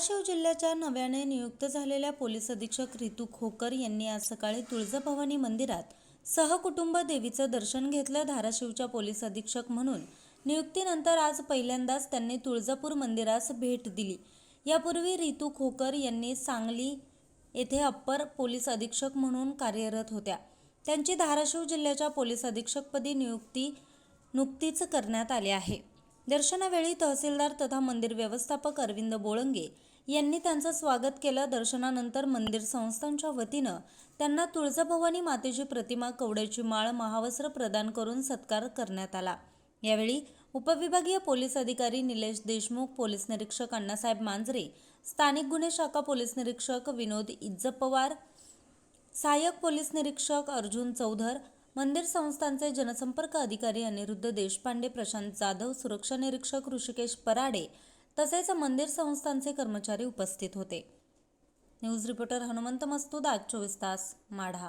धाराशिव जिल्ह्याच्या नव्याने नियुक्त झालेल्या पोलीस अधीक्षक रितू खोकर यांनी आज सकाळी तुळजाभवानी मंदिरात सहकुटुंब देवीचं दर्शन घेतलं धाराशिवच्या पोलीस अधीक्षक म्हणून. नियुक्तीनंतर आज पहिल्यांदाच त्यांनी तुळजापूर मंदिरास भेट दिली. यापूर्वी रितू खोकर यांनी सांगली येथे अप्पर पोलीस अधीक्षक म्हणून कार्यरत होत्या. त्यांची धाराशिव जिल्ह्याच्या पोलीस अधीक्षकपदी नियुक्ती नुकतीच करण्यात आली आहे. दर्शनावेळी तहसीलदार तथा मंदिर व्यवस्थापक अरविंद बोळंगे यांनी त्यांचं स्वागत केलं दर्शनानंतर मंदिर संस्थांच्या वतीनं. त्यांना तुळजाभवानी मातेची प्रतिमा कवड्याची माळ महावस्त्र प्रदान करून सत्कार करण्यात आला. यावेळी उपविभागीय पोलीस अधिकारी निलेश देशमुख पोलीस निरीक्षक अण्णासाहेब मांजरे स्थानिक गुन्हे शाखा पोलीस निरीक्षक विनोद इज्जपवार सहाय्यक पोलीस निरीक्षक अर्जुन चौधर मंदिर संस्थांचे जनसंपर्क अधिकारी अनिरुद्ध देशपांडे प्रशांत जाधव सुरक्षा निरीक्षक ऋषिकेश पराडे तसेच मंदिर संस्थांचे कर्मचारी उपस्थित होते. न्यूज रिपोर्टर हनुमंत मस्तूद आज चोवीस तास माढा.